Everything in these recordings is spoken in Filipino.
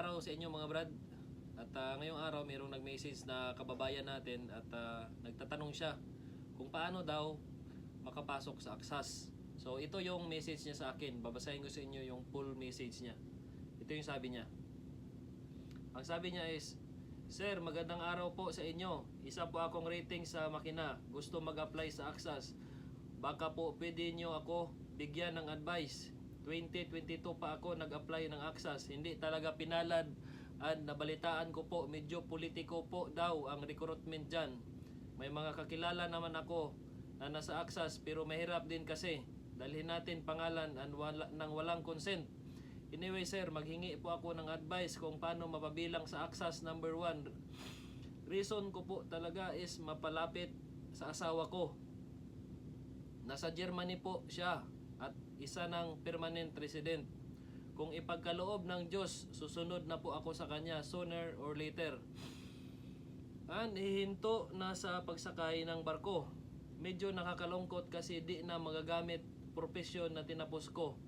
araw sa inyo mga brad. At ah, ngayong araw mayroong nag-message na kababayan natin at ah, nagtatanong siya kung paano daw makapasok sa Aksas. So ito yung message niya sa akin. Babasahin ko sa inyo yung full message niya. Ito yung sabi niya. Ang sabi niya is, Sir, magandang araw po sa inyo. Isa po akong rating sa makina. Gusto mag-apply sa Aksas. Baka po pwede niyo ako bigyan ng advice. 2022 pa ako nag-apply ng Aksas. Hindi talaga pinalad at nabalitaan ko po medyo politiko po daw ang recruitment dyan. May mga kakilala naman ako na nasa Aksas pero mahirap din kasi. Dalhin natin pangalan and wala, nang walang consent. Anyway sir, maghingi po ako ng advice kung paano mapabilang sa Aksas number 1. Reason ko po talaga is mapalapit sa asawa ko. Nasa Germany po siya isa ng permanent resident. Kung ipagkaloob ng Diyos, susunod na po ako sa kanya sooner or later. An hihinto na sa pagsakay ng barko. Medyo nakakalungkot kasi di na magagamit profesyon na tinapos ko.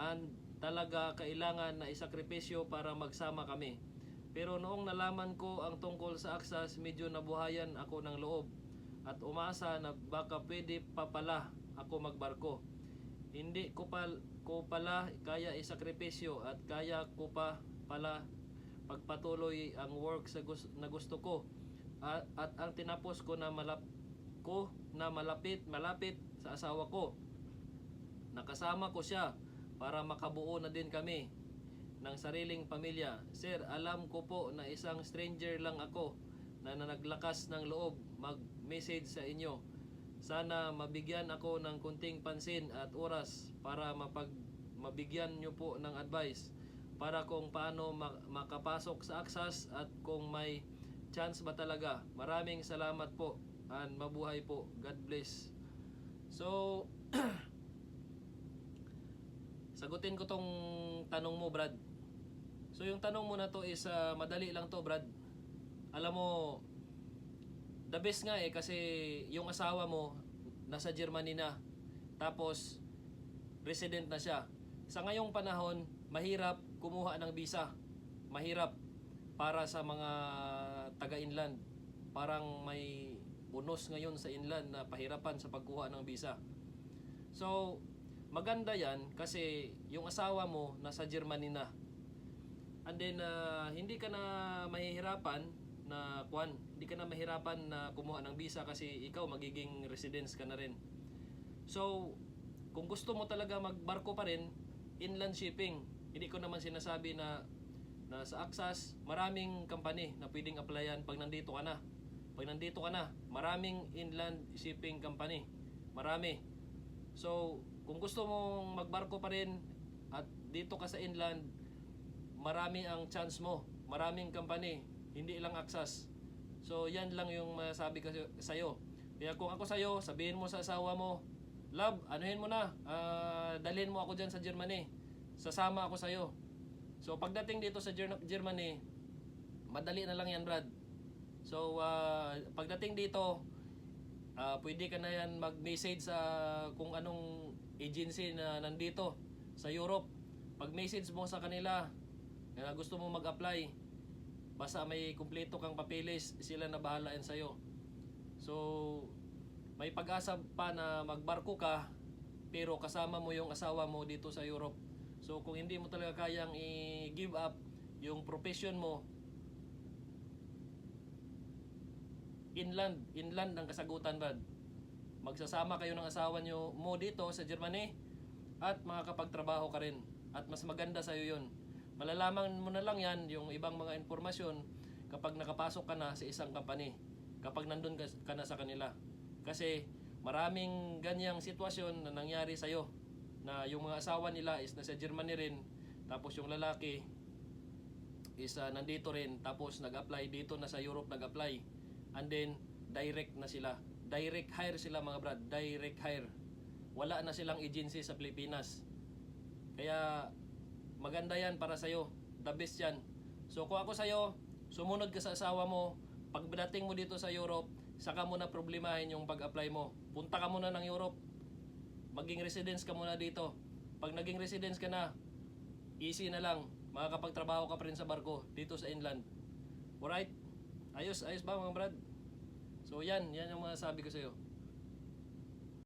And talaga kailangan na isakripisyo para magsama kami. Pero noong nalaman ko ang tungkol sa aksas, medyo nabuhayan ako ng loob at umasa na baka pwede pa pala ako magbarko. Hindi ko, pal, ko pala kaya isakripisyo at kaya ko pa pala pagpatuloy ang work sa gus- na gusto ko at, at ang tinapos ko na malap ko na malapit malapit sa asawa ko nakasama ko siya para makabuo na din kami ng sariling pamilya. Sir, alam ko po na isang stranger lang ako na naglakas ng loob mag-message sa inyo. Sana mabigyan ako ng kunting pansin at oras para mapag mabigyan nyo po ng advice para kung paano ma- makapasok sa Aksas at kung may chance ba talaga. Maraming salamat po and mabuhay po. God bless. So, Sagutin ko tong tanong mo, Brad. So yung tanong mo na to is ah, madali lang to, Brad. Alam mo, the best nga eh kasi yung asawa mo nasa Germany na. Tapos resident na siya. Sa ngayong panahon, mahirap kumuha ng visa. Mahirap para sa mga taga-inland. Parang may unos ngayon sa inland na pahirapan sa pagkuha ng visa. So, maganda yan kasi yung asawa mo nasa Germany na. And then, ah, hindi ka na mahihirapan na kwan, hindi ka na mahirapan na kumuha ng visa kasi ikaw magiging residence ka na rin. So, kung gusto mo talaga magbarko pa rin, inland shipping. Hindi ko naman sinasabi na na sa Aksas, maraming company na pwedeng applyan pag nandito ka na. Pag nandito ka na, maraming inland shipping company. Marami. So, kung gusto mong magbarko pa rin at dito ka sa inland, marami ang chance mo. Maraming company, hindi lang Aksas. So, yan lang yung masabi ko sa iyo. Kaya kung ako sa iyo, sabihin mo sa asawa mo, Love, anuhin mo na. ah, dalhin mo ako dyan sa Germany. Sasama ako sa iyo. So, pagdating dito sa Ger- Germany, madali na lang yan, Brad. So, ah, pagdating dito, Ah, pwede ka na yan mag-message sa kung anong agency na nandito sa Europe. Pag-message mo sa kanila na gusto mo mag-apply, basta may kumpleto kang papeles, sila na bahala yan sa'yo. So, may pag-asa pa na magbarko ka, pero kasama mo yung asawa mo dito sa Europe. So, kung hindi mo talaga kayang i-give up yung profession mo, inland, inland ang kasagutan Brad. Magsasama kayo ng asawa nyo mo dito sa Germany at makakapagtrabaho ka rin. At mas maganda sa iyo yun. Malalaman mo na lang yan yung ibang mga informasyon kapag nakapasok ka na sa isang company. Kapag nandun ka, na sa kanila. Kasi maraming ganyang sitwasyon na nangyari sa iyo na yung mga asawa nila is nasa Germany rin tapos yung lalaki is ah, nandito rin tapos nag-apply dito na sa Europe nag-apply and then direct na sila direct hire sila mga brad direct hire wala na silang agency sa Pilipinas kaya maganda yan para sa'yo the best yan so kung ako sa'yo sumunod ka sa asawa mo pagdating mo dito sa Europe saka mo na problemahin yung pag-apply mo punta ka muna ng Europe maging residence ka muna dito pag naging residence ka na easy na lang makakapagtrabaho ka pa rin sa barko dito sa inland. Alright? Ayos, ayos ba mga brad? So yan, yan yung mga sabi ko sa'yo.